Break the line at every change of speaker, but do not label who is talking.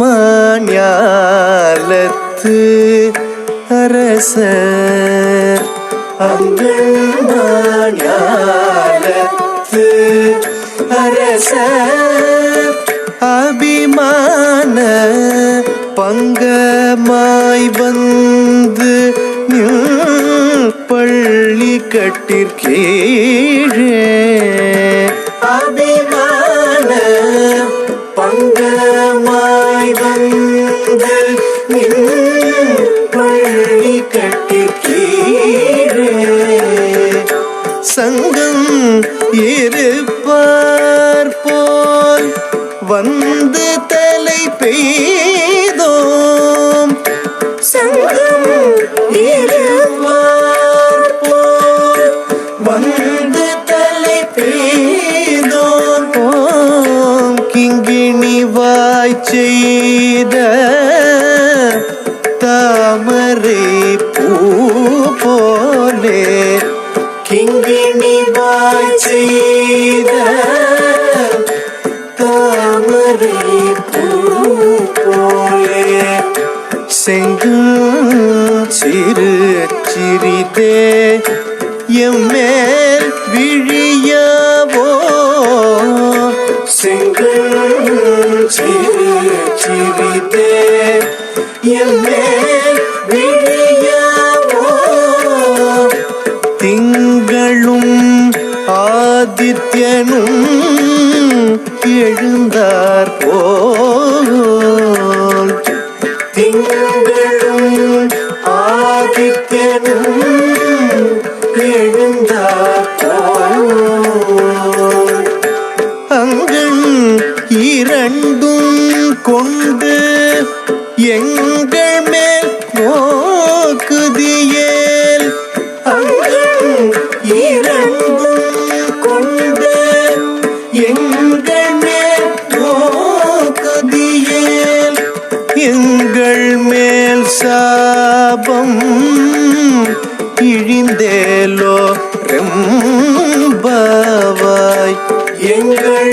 மாஞாலத்து அரசர். அங்கள் மாஞாலத்து அரசர். அபிமான பங்கமாய் வந்து பள்ளி கட்டிற்கேழே. வந்தல் வந்து நின் பள்ளி கட்டிற்கீழே சங்கம் இருப்பார் போல் வந்து தலை செய்த தாமரை பூ போலே கிங்கிணி வாய் செய்த தாமரை பூ போலே. செங்கும் சிறு சிறிதே எம்மேல் விழியவோ சிறிதே எம்மேல் திங்களும் ஆதித்யனும் எழுந்தார் போல். திங்களும் ஆதித்யனும் எழுந்தார் போல். அங்கன் இரண்டும் கொண்டு எங்கள் மேல் நோக்குதியேல் இரண்டும் கொண்டு எங்கள் மேல் நோக்குதியேல் எங்கள் மேல் சாபம் இழிந்தேலோ ரெம்பவாய். எங்கள்